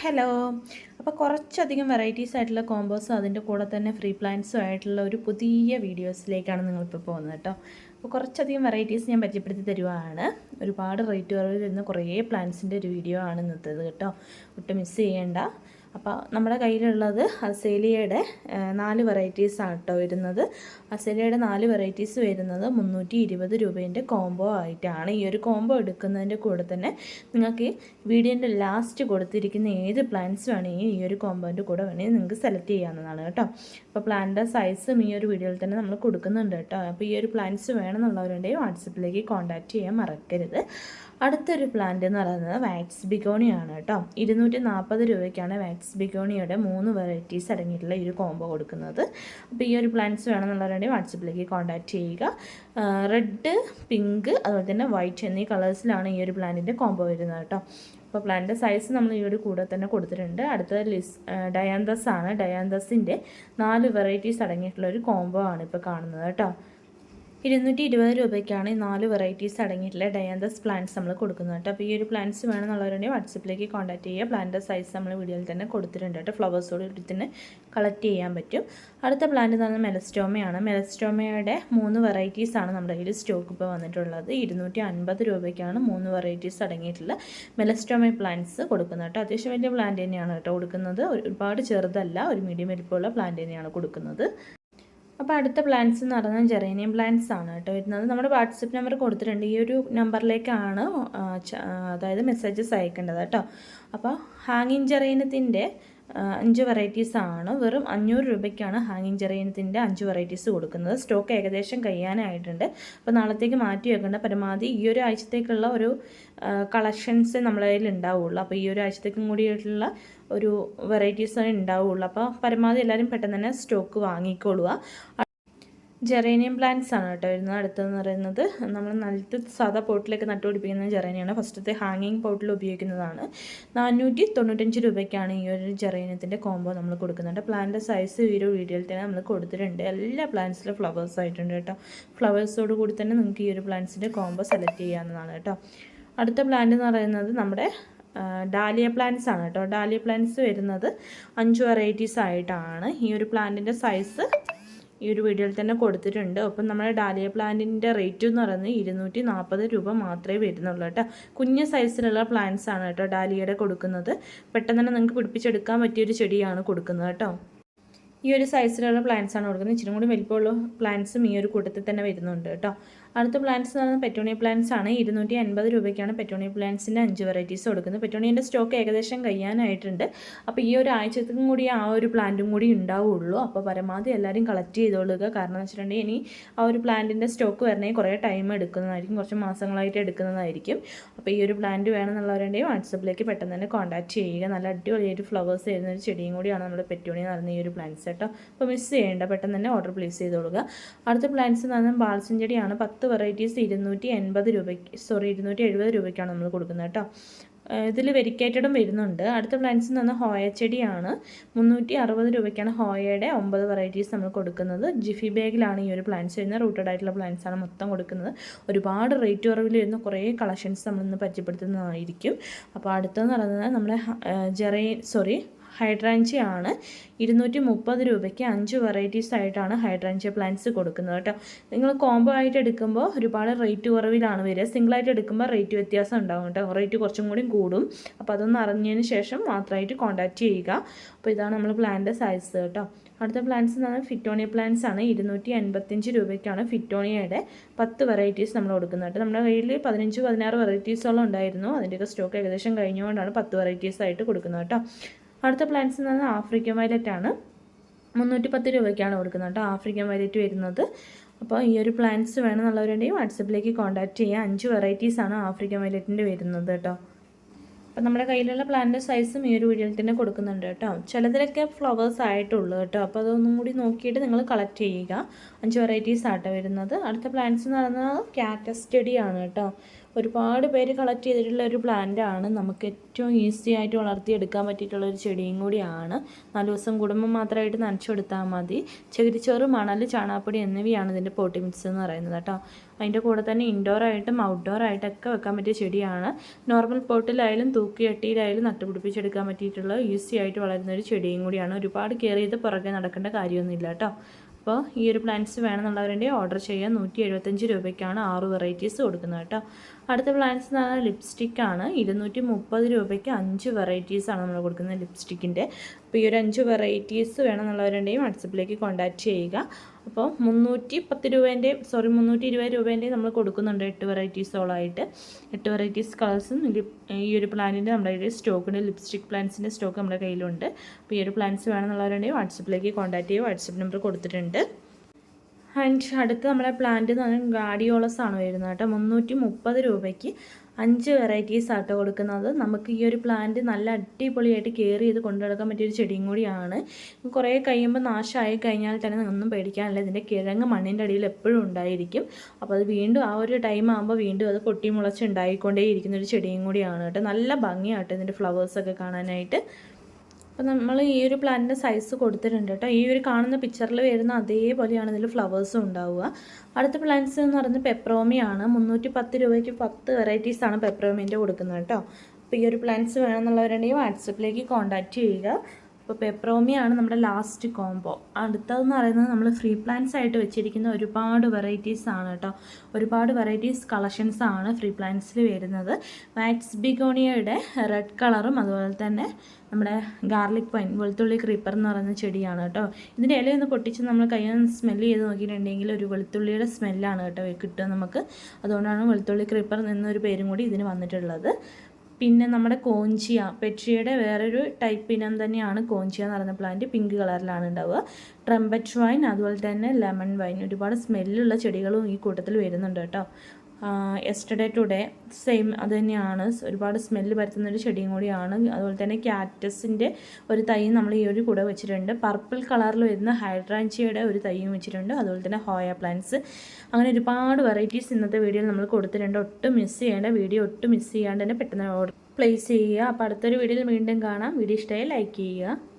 Hello അപ്പോൾ കുറച്ചധികം varieties ആയിട്ടുള്ള കോമ്പോസും അതിന്റെ കൂടെ തന്നെ ഫ്രീ പ്ലാന്റ്സും ആയിട്ടുള്ള ഒരു പുതിയ വീഡിയോസിലേക്കാണ് നിങ്ങളിപ്പോൾ പോകുന്നത് കേട്ടോ. അപ്പോൾ കുറച്ചധികം വെറൈറ്റീസ് ഞാൻ പരിചയപ്പെടുത്തി തരുവാണ്. ഒരുപാട് റേറ്റ് കുറവിൽ വരുന്ന കുറേ പ്ലാന്റ്സിന്റെ ഒരു വീഡിയോ ആണ് ഇന്നത്തേത് കേട്ടോ. ഒട്ടും മിസ് ചെയ്യേണ്ട. അപ്പോൾ നമ്മുടെ കയ്യിലുള്ളത് അസേലിയയുടെ നാല് വെറൈറ്റീസാണ് കേട്ടോ വരുന്നത്. അസേലിയയുടെ നാല് വെറൈറ്റീസ് വരുന്നത് മുന്നൂറ്റി ഇരുപത് രൂപേന്റെ കോംബോ ആയിട്ടാണ്. ഈ ഒരു കോംബോ എടുക്കുന്നതിന്റെ കൂടെ തന്നെ നിങ്ങൾക്ക് വീഡിയോന്റെ ലാസ്റ്റ് കൊടുത്തിരിക്കുന്ന ഏത് പ്ലാന്റ്സ് വേണമെങ്കിൽ ഈ ഒരു കോംബോന്റെ കൂടെ വേണമെങ്കിൽ നിങ്ങൾക്ക് സെലക്ട് ചെയ്യാവുന്നതാണ് കേട്ടോ. അപ്പോൾ പ്ലാന്റിന്റെ സൈസും ഈ ഒരു വീഡിയോയിൽ തന്നെ നമ്മൾ കൊടുക്കുന്നുണ്ട് കേട്ടോ. അപ്പോൾ ഈ ഒരു പ്ലാന്റ്സ് വേണമെന്നുള്ളവരുണ്ടെങ്കിൽ വാട്സപ്പിലേക്ക് കോൺടാക്റ്റ് ചെയ്യാൻ മറക്കരുത്. അടുത്തൊരു പ്ലാന്റ് എന്ന് പറയുന്നത് വാക്സ് ബിഗോണിയാണ് കേട്ടോ. ഇരുന്നൂറ്റി നാൽപ്പത് രൂപയ്ക്കാണ് വാക്സ് ബിഗോണിയുടെ മൂന്ന് വെറൈറ്റീസ് അടങ്ങിയിട്ടുള്ള ഈ ഒരു കോംബോ കൊടുക്കുന്നത്. അപ്പോൾ ഈ ഒരു പ്ലാന്റ്സ് വേണമെന്നുള്ളവരുണ്ടെങ്കിൽ വാട്സപ്പിലേക്ക് കോൺടാക്റ്റ് ചെയ്യുക. റെഡ് പിങ്ക് അതുപോലെ തന്നെ വൈറ്റ് എന്നീ കളേഴ്സിലാണ് ഈ ഒരു പ്ലാന്റിന്റെ കോംബോ വരുന്നത് കേട്ടോ. അപ്പോൾ പ്ലാന്റിന്റെ സൈസ് നമ്മൾ ഈ ഒരു കൂടെ തന്നെ കൊടുത്തിട്ടുണ്ട്. അടുത്തത് ലിസ് ഡയാന്തസ് ആണ്. ഡയാന്തസിന്റെ നാല് വെറൈറ്റീസ് അടങ്ങിയിട്ടുള്ള ഒരു കോംബോ ആണ് ഇപ്പോൾ കാണുന്നത് കേട്ടോ. ഇരുന്നൂറ്റി ഇരുപത് രൂപയ്ക്കാണ് ഈ നാല് വെറൈറ്റീസ് അടങ്ങിയിട്ടുള്ള ഡയാന്തസ് പ്ലാന്റ്സ് നമ്മൾ കൊടുക്കുന്നത് കേട്ടോ. അപ്പോൾ ഈ ഒരു പ്ലാന്റ്സ് വേണമെന്നുള്ളവരുണ്ടെങ്കിൽ വാട്സപ്പിലേക്ക് കോൺടാക്ട് ചെയ്യുക. പ്ലാന്റ് സൈസ് നമ്മൾ വീഡിയോയിൽ തന്നെ കൊടുത്തിട്ടുണ്ട് കേട്ടോ. ഫ്ലവേഴ്സോട് കൂടി തന്നെ കളക്ട് ചെയ്യാൻ പറ്റും. അടുത്ത പ്ലാന്റ് എന്ന് മെലസ്റ്റോമയാണ് മെലസ്റ്റോമയുടെ മൂന്ന് വെറൈറ്റീസ് ആണ് നമ്മുടെ കയ്യിൽ സ്റ്റോക്ക് ഇപ്പോൾ വന്നിട്ടുള്ളത്. ഇരുന്നൂറ്റി അൻപത് രൂപയ്ക്കാണ് മൂന്ന് വെറൈറ്റീസ് അടങ്ങിയിട്ടുള്ള മെലസ്റ്റോമ പ്ലാന്റ്സ് കൊടുക്കുന്നത് കേട്ടോ. അത്യാവശ്യം വലിയ പ്ലാന്റ് തന്നെയാണ് കേട്ടോ കൊടുക്കുന്നത്. ഒരുപാട് ചെറുതല്ല ഒരു മീഡിയം വലിപ്പമുള്ള പ്ലാന്റ് തന്നെയാണ് കൊടുക്കുന്നത്. അപ്പോൾ അടുത്ത പ്ലാന്റ്സ് എന്ന് പറയുന്നത് ജെറേനിയം പ്ലാന്റ്സ് ആണ് കേട്ടോ വരുന്നത്. നമ്മുടെ വാട്സപ്പ് നമ്പർ കൊടുത്തിട്ടുണ്ട്. ഈ ഒരു നമ്പറിലേക്കാണ് അതായത് മെസ്സേജസ് അയക്കേണ്ടത് കേട്ടോ. അപ്പോൾ ഹാങ്ങിങ് ജെറേനത്തിന്റെ അഞ്ച് വെറൈറ്റീസ് ആണ്. വെറും അഞ്ഞൂറ് രൂപയ്ക്കാണ് ഹാങ്ങിങ് ചെറിയനത്തിന്റെ അഞ്ച് വെറൈറ്റീസ് കൊടുക്കുന്നത്. സ്റ്റോക്ക് ഏകദേശം കഴിയാനായിട്ടുണ്ട്. അപ്പോൾ നാളത്തേക്ക് മാറ്റി വെക്കേണ്ട പരമാവധി ഈ ഒരു ആഴ്ചത്തേക്കുള്ള ഒരു കളക്ഷൻസ് നമ്മളെ കയ്യിൽ ഉണ്ടാവുള്ളൂ. അപ്പോൾ ഈ ഒരു ആഴ്ചത്തേക്കും കൂടിയിട്ടുള്ള ഒരു വെറൈറ്റീസ് ഉണ്ടാവുള്ളൂ. അപ്പോൾ പരമാവധി എല്ലാവരും പെട്ടെന്ന് തന്നെ സ്റ്റോക്ക് വാങ്ങിക്കൊള്ളുക. ജെറേനിയം പ്ലാന്റ്സ് ആണ് കേട്ടോ വരുന്നത്. അടുത്തതെന്ന് പറയുന്നത് നമ്മൾ നല്ല സാധാ പോട്ടിലേക്ക് നട്ടുപിടിപ്പിക്കുന്ന ജെറേനിയാണ് ഫസ്റ്റത്തെ ഹാങ്ങിങ് പോട്ടിൽ ഉപയോഗിക്കുന്നതാണ്. നാനൂറ്റി തൊണ്ണൂറ്റഞ്ച് രൂപയ്ക്കാണ് ഈ ഒരു ജെറേനിയത്തിന്റെ കോംബോ നമ്മൾ കൊടുക്കുന്നുണ്ട്. പ്ലാന്റിന്റെ സൈസ് ഈ ഒരു വീഡിയോയിൽ തന്നെ നമ്മൾ കൊടുത്തിട്ടുണ്ട്. എല്ലാ പ്ലാന്റ്സിലും ഫ്ലവേഴ്സ് ആയിട്ടുണ്ട് കേട്ടോ. ഫ്ലവേഴ്സോട് കൂടി തന്നെ നിങ്ങൾക്ക് ഈ ഒരു പ്ലാന്റ്സിന്റെ കോംബോ സെലക്ട് ചെയ്യാവുന്നതാണ് കേട്ടോ. അടുത്ത പ്ലാന്റ് എന്ന് പറയുന്നത് നമ്മുടെ ഡാലിയ പ്ലാന്റ്സ് ആണ് കേട്ടോ. ഡാലിയ പ്ലാന്റ്സ് വരുന്നത് അഞ്ച് വെറൈറ്റീസ് ആയിട്ടാണ് ഈ ഒരു പ്ലാന്റിന്റെ സൈസ് ഈ ഒരു വീഡിയോയിൽ തന്നെ കൊടുത്തിട്ടുണ്ട്. അപ്പം നമ്മുടെ ഡാലിയ പ്ലാന്റിന്റെ റേറ്റ് എന്ന് പറയുന്നത് ഇരുന്നൂറ്റി നാൽപ്പത് രൂപ മാത്രമേ വരുന്നുള്ളൂ കേട്ടോ. കുഞ്ഞ് സൈസിലുള്ള പ്ലാന്റ്സ് ആണ് കേട്ടോ ഡാലിയയുടെ കൊടുക്കുന്നത്. പെട്ടെന്ന് തന്നെ നിങ്ങൾക്ക് പിടിപ്പിച്ചെടുക്കാൻ പറ്റിയൊരു ചെടിയാണ് കൊടുക്കുന്നത് കേട്ടോ. ഈ ഒരു സൈസിലുള്ള പ്ലാന്റ്സ് ആണ് കൊടുക്കുന്നത്. ഇച്ചിരി കൂടി വലിപ്പമുള്ള പ്ലാന്റ്സും ഈ ഒരു കൂട്ടത്തിൽ തന്നെ വരുന്നുണ്ട് കേട്ടോ. അടുത്ത പ്ലാന്റ്സ് എന്ന് പറയുന്നത് പെറ്റോണിയ പ്ലാന്റ്സ് ആണ്. ഇരുന്നൂറ്റി അൻപത് രൂപയ്ക്കാണ് പെറ്റോണിയ പ്ലാന്റ്സിന്റെ അഞ്ച് വെറൈറ്റീസ് കൊടുക്കുന്നത്. പെറ്റോണിയന്റെ സ്റ്റോക്ക് ഏകദേശം കഴിയാനായിട്ടുണ്ട്. അപ്പോൾ ഈ ഒരു ആഴ്ചത്തും കൂടി ആ ഒരു പ്ലാന്റും കൂടി ഉണ്ടാവുള്ളൂ. അപ്പോൾ പരമാവധി എല്ലാവരും കളക്ട് ചെയ്തോളുക. കാരണം എന്ന് വെച്ചിട്ടുണ്ടെങ്കിൽ ഇനി ആ ഒരു പ്ലാന്റിന്റെ സ്റ്റോക്ക് വരണേ കുറേ ടൈം എടുക്കുന്നതായിരിക്കും. കുറച്ച് മാസങ്ങളായിട്ട് എടുക്കുന്നതായിരിക്കും. അപ്പോൾ ഈ ഒരു പ്ലാന്റ് വേണമെന്നുള്ളവരുണ്ടെങ്കിൽ വാട്സപ്പിലേക്ക് പെട്ടെന്ന് തന്നെ കോൺടാക്ട് ചെയ്യുക. നല്ല അടിപൊളിയായിട്ട് ഫ്ലവേഴ്സ് ചെയ്യുന്ന ഒരു ചെടിയും കൂടിയാണ് നമ്മുടെ പെറ്റോണി എന്ന് പറയുന്ന ഈ ഒരു പ്ലാന്റ്സ് കേട്ടോ. അപ്പോൾ മിസ് ചെയ്യേണ്ട പെട്ടെന്ന് തന്നെ ഓർഡർ പ്ലേസ് ചെയ്തോളുക. അടുത്ത പ്ലാന്റ്സ് എന്ന് പറഞ്ഞാൽ ബാൽസിൻ ചെടിയാണ്. പത്ത് വെറൈറ്റീസ് ഇരുന്നൂറ്റി എൺപത് രൂപയ്ക്ക് സോറി ഇരുന്നൂറ്റി എഴുപത് രൂപയ്ക്കാണ് നമ്മൾ കൊടുക്കുന്നത് കേട്ടോ ഇതിൽ വെരിക്കേറ്റഡും വരുന്നുണ്ട്. അടുത്ത പ്ലാന്റ്സ് പറഞ്ഞാൽ ഹോയ ചെടിയാണ്. മുന്നൂറ്റി അറുപത് രൂപയ്ക്കാണ് ഹോയയുടെ ഒമ്പത് വെറൈറ്റീസ് നമ്മൾ കൊടുക്കുന്നത്. ജിഫി ബാഗിലാണ് ഈ ഒരു പ്ലാന്റ്സ് വരുന്നത്. റൂട്ടഡ് ആയിട്ടുള്ള പ്ലാന്റ്സ് ആണ് മൊത്തം കൊടുക്കുന്നത്. ഒരുപാട് റേറ്റ് കുറവിൽ വരുന്ന കുറേ കളക്ഷൻസ് നമ്മളിന്ന് പരിചയപ്പെടുത്തുന്നതായിരിക്കും. അപ്പോൾ അടുത്തെന്ന് പറയുന്നത് നമ്മുടെ ജെറൈ സോറി ഹൈഡ്രാഞ്ചി ആണ്. ഇരുന്നൂറ്റി മുപ്പത് രൂപയ്ക്ക് അഞ്ച് വെറൈറ്റീസ് ആയിട്ടാണ് ഹൈഡ്രാഞ്ചിയ പ്ലാന്റ്സ് കൊടുക്കുന്നത് കേട്ടോ. നിങ്ങൾ കോംബോ ആയിട്ട് എടുക്കുമ്പോൾ ഒരുപാട് റേറ്റ് കുറവിലാണ് വരിക. സിംഗിളായിട്ട് എടുക്കുമ്പോൾ റേറ്റ് വ്യത്യാസം ഉണ്ടാകും കേട്ടോ. റേറ്റ് കുറച്ചും കൂടി കൂടും. അപ്പോൾ അതൊന്ന് അറിഞ്ഞതിന് ശേഷം മാത്രമായിട്ട് കോൺടാക്റ്റ് ചെയ്യുക. അപ്പോൾ ഇതാണ് നമ്മൾ പ്ലാന്റിന്റെ സൈസ് കേട്ടോ. അടുത്ത പ്ലാന്റ്സ് എന്ന് പറഞ്ഞാൽ ഫിറ്റോണിയ പ്ലാന്റ്സ് ആണ്. ഇരുന്നൂറ്റി എൺപത്തഞ്ച് രൂപയ്ക്കാണ് ഫിറ്റോണിയയുടെ പത്ത് വെറൈറ്റീസ് നമ്മൾ കൊടുക്കുന്നത് നമ്മുടെ കയ്യിൽ പതിനഞ്ച് പതിനാറ് വെറൈറ്റീസോളം ഉണ്ടായിരുന്നു. അതിന്റെയൊക്കെ സ്റ്റോക്ക് ഏകദേശം കഴിഞ്ഞുകൊണ്ടാണ് പത്ത് വെറൈറ്റീസ് ആയിട്ട് കൊടുക്കുന്നത് കേട്ടോ. അടുത്ത പ്ലാന്റ്സ് എന്ന് പറഞ്ഞാൽ ആഫ്രിക്കൻ വയലറ്റ് ആണ്. മുന്നൂറ്റി പത്ത് രൂപയ്ക്കാണ് കൊടുക്കുന്നത് കേട്ടോ. ആഫ്രിക്കൻ വയലറ്റ് വരുന്നത്. അപ്പോൾ ഈ ഒരു പ്ലാന്റ്സ് വേണമെന്നുള്ളവരുണ്ടെങ്കിൽ വാട്സപ്പിലേക്ക് കോൺടാക്റ്റ് ചെയ്യാം. അഞ്ച് വെറൈറ്റീസ് ആണ് ആഫ്രിക്കൻ വയലറ്റിന്റെ വരുന്നത് കേട്ടോ. അപ്പം നമ്മുടെ കയ്യിലുള്ള പ്ലാന്റിന്റെ സൈസും ഈ ഒരു വീഡിയോയിൽ തന്നെ കൊടുക്കുന്നുണ്ട് കേട്ടോ. ചിലതിലൊക്കെ ഫ്ലവേഴ്സ് ആയിട്ടുള്ളൂ കേട്ടോ. അപ്പോൾ അതൊന്നും കൂടി നോക്കിയിട്ട് നിങ്ങൾ കളക്ട് ചെയ്യുക. അഞ്ച് വെറൈറ്റീസ് ആട്ടോ വരുന്നത്. അടുത്ത പ്ലാന്റ്സ് എന്ന് പറയുന്നത് ക്യാറ്റസ് ചെടിയാണ് കേട്ടോ. ഒരുപാട് പേര് കളക്ട് ചെയ്തിട്ടുള്ള ഒരു പ്ലാന്റ് ആണ്. നമുക്ക് ഏറ്റവും ഈസി ആയിട്ട് വളർത്തിയെടുക്കാൻ പറ്റിയിട്ടുള്ള ഒരു ചെടിയും കൂടിയാണ്. നാല് ദിവസം കുടുംബം മാത്രമായിട്ട് നനച്ചു കൊടുത്താൽ മതി. ചകിരിച്ചോറ് മണൽ ചാണാപ്പൊടി എന്നിവയാണ് ഇതിന്റെ പോട്ടി മിക്സ് എന്ന് പറയുന്നത് കേട്ടോ. അതിന്റെ കൂടെ തന്നെ ഔട്ട്ഡോർ ആയിട്ടൊക്കെ വെക്കാൻ പറ്റിയ ചെടിയാണ്. നോർമൽ പോട്ടിലായാലും തൂക്കിയട്ടിയിലായാലും നട്ടുപിടിപ്പിച്ചെടുക്കാൻ പറ്റിയിട്ടുള്ള ഈസി ആയിട്ട് വളരുന്ന ഒരു ചെടിയും കൂടിയാണ്. ഒരുപാട് കെയർ ചെയ്ത് പുറകെ നടക്കേണ്ട കാര്യമൊന്നുമില്ല കേട്ടോ. അപ്പോൾ ഈ ഒരു പ്ലാന്റ്സ് വേണമെന്നുള്ളവരുടെ ഓർഡർ ചെയ്യാൻ നൂറ്റി എഴുപത്തഞ്ച് രൂപയ്ക്കാണ് ആറ് വെറൈറ്റീസ് കൊടുക്കുന്നത് കേട്ടോ. അടുത്ത പ്ലാൻസ് എന്ന് പറഞ്ഞാൽ ലിപ്സ്റ്റിക്കാണ് ഇരുന്നൂറ്റി മുപ്പത് രൂപയ്ക്ക് അഞ്ച് വെറൈറ്റീസാണ് നമ്മൾ കൊടുക്കുന്നത് ലിപ്സ്റ്റിക്കിന്റെ അപ്പോൾ ഈ ഒരു അഞ്ച് വെറൈറ്റീസ് വേണമെന്നുള്ളവരുടെയും വാട്സപ്പിലേക്ക് കോൺടാക്റ്റ് ചെയ്യുക. അപ്പോൾ മുന്നൂറ്റി പത്ത് രൂപേന്റെ സോറി മുന്നൂറ്റി ഇരുപത് രൂപേന്റെയും നമ്മൾ കൊടുക്കുന്നുണ്ട് എട്ട് വെറൈറ്റീസോളായിട്ട് എട്ട് വെറൈറ്റീസ് കളേഴ്സും ഈ ഒരു പ്ലാനിന്റെ നമ്മുടെ കയ്യിൽ സ്റ്റോക്കുണ്ട് ലിപ്സ്റ്റിക് പ്ലാൻസിന്റെ സ്റ്റോക്ക് നമ്മുടെ കയ്യിലുണ്ട്. അപ്പോൾ ഈ ഒരു പ്ലാൻസ് വേണമെന്നുള്ളവരുണ്ടെങ്കിൽ വാട്സപ്പിലേക്ക് കോൺടാക്റ്റ് ചെയ്യുക. വാട്സപ്പ് നമ്പർ കൊടുത്തിട്ടുണ്ട്. ആൻഡ് അടുത്ത് നമ്മളെ പ്ലാന്റ് എന്ന് പറഞ്ഞാൽ ഗാഡിയോളസ് ആണ് വരുന്നത് കേട്ടോ. മുന്നൂറ്റി മുപ്പത് രൂപയ്ക്ക് അഞ്ച് വെറൈറ്റീസ് ആട്ടോ കൊടുക്കുന്നത്. നമുക്ക് ഈ ഒരു പ്ലാന്റ് നല്ല അടിപൊളിയായിട്ട് കെയർ ചെയ്ത് കൊണ്ടുനടക്കാൻ പറ്റിയൊരു ചെടിയും കൂടിയാണ്. കുറേ കഴിയുമ്പോൾ നാശമായി കഴിഞ്ഞാൽ തന്നെ ഒന്നും പേടിക്കാനില്ല. ഇതിന്റെ കിഴങ്ങ് മണ്ണിന്റെ അടിയിൽ എപ്പോഴും ഉണ്ടായിരിക്കും. അപ്പോൾ അത് വീണ്ടും ആ ഒരു ടൈം ആകുമ്പോൾ വീണ്ടും അത് പൊട്ടി മുളച്ച് ഉണ്ടായിക്കൊണ്ടേ ഇരിക്കുന്ന ഒരു ചെടിയും കൂടിയാണ് കേട്ടോ. നല്ല ഭംഗിയാട്ടോ ഇതിന്റെ ഫ്ലവേഴ്സൊക്കെ കാണാനായിട്ട്. അപ്പോൾ നമ്മൾ ഈ ഒരു പ്ലാന്റിന്റെ സൈസ് കൊടുത്തിട്ടുണ്ട് കേട്ടോ ഈ ഒരു കാണുന്ന പിക്ചറിൽ വരുന്ന അതേപോലെയാണ് ഇതിൽ ഫ്ലവേഴ്സും ഉണ്ടാവുക. അടുത്ത പ്ലാന്റ്സ് എന്ന് പറയുന്നത് പെപ്രോമിയാണ് മുന്നൂറ്റി പത്ത് രൂപയ്ക്ക് പത്ത് വെറൈറ്റീസാണ് പെപ്രോമിന്റെ കൊടുക്കുന്നത് കേട്ടോ അപ്പോൾ ഈ ഒരു പ്ലാന്റ്സ് വേണമെന്നുള്ളവരുണ്ടെങ്കിൽ വാട്സപ്പിലേക്ക് കോൺടാക്റ്റ് ചെയ്യുക. അപ്പോൾ പെപ്രോമിയാണ് നമ്മുടെ ലാസ്റ്റ് കോംബോ അടുത്തതെന്ന് പറയുന്നത് നമ്മൾ ഫ്രീ പ്ലാൻസ് ആയിട്ട് വെച്ചിരിക്കുന്ന ഒരുപാട് വെറൈറ്റീസ് ആണ് കേട്ടോ. ഒരുപാട് വെറൈറ്റീസ് കളക്ഷൻസ് ആണ് ഫ്രീ പ്ലാൻസിൽ വരുന്നത്. മാക്സ് ബിഗോണിയയുടെ റെഡ് കളറും അതുപോലെ തന്നെ നമ്മുടെ ഗാർലിക് പൈൻ വെളുത്തുള്ളി ക്രീപ്പർ എന്ന് പറയുന്ന ചെടിയാണ് കേട്ടോ. ഇതിന്റെ ഇലയൊന്ന് പൊട്ടിച്ച് നമ്മൾ കയ്യിൽ സ്മെല്ല് ചെയ്ത് നോക്കിയിട്ടുണ്ടെങ്കിൽ ഒരു വെളുത്തുള്ളിയുടെ സ്മെല്ലാണ് കേട്ടോ കിട്ടുക നമുക്ക്. അതുകൊണ്ടാണ് വെളുത്തുള്ളി ക്രീപ്പർ എന്നൊരു പേരും കൂടി ഇതിന് വന്നിട്ടുള്ളത്. പിന്നെ നമ്മുടെ കോഞ്ചിയ പെട്രിയുടെ വേറൊരു ടൈപ്പ് ഇനം തന്നെയാണ് കോഞ്ചിയ എന്ന് പറയുന്ന പ്ലാന്റ് പിങ്ക് കളറിലാണ് ഉണ്ടാവുക. ട്രംപറ്റ് വൈൻ അതുപോലെ തന്നെ ലെമൺ വൈൻ ഒരുപാട് സ്മെല്ലുള്ള ചെടികളും ഈ കൂട്ടത്തിൽ വരുന്നുണ്ട് കേട്ടോ. എസ്റ്റർഡേ ടുഡേ സെയിം അത് തന്നെയാണ് ഒരുപാട് സ്മെല്ല് പരത്തുന്ന ഒരു ചെടിയും കൂടിയാണ്. അതുപോലെ തന്നെ ക്യാറ്റസിന്റെ ഒരു തൈ നമ്മൾ ഈ ഒരു കൂടെ വെച്ചിട്ടുണ്ട്. പർപ്പിൾ കളറിൽ വരുന്ന ഹൈഡ്രാഞ്ചിയുടെ ഒരു തൈയും വെച്ചിട്ടുണ്ട്. അതുപോലെ തന്നെ ഹോയ പ്ലാന്റ്സ് അങ്ങനെ ഒരുപാട് വെറൈറ്റീസ് ഇന്നത്തെ വീഡിയോയിൽ നമ്മൾ കൊടുത്തിട്ടുണ്ട്. ഒട്ടും മിസ് ചെയ്യേണ്ട വീഡിയോ ഒട്ടും മിസ് ചെയ്യാണ്ട് തന്നെ പെട്ടെന്ന് ഓർഡർ പ്ലേസ് ചെയ്യുക. അപ്പോൾ അടുത്തൊരു വീഡിയോയിൽ വീണ്ടും കാണാം. വീഡിയോ ഇഷ്ടമായി ലൈക്ക് ചെയ്യുക.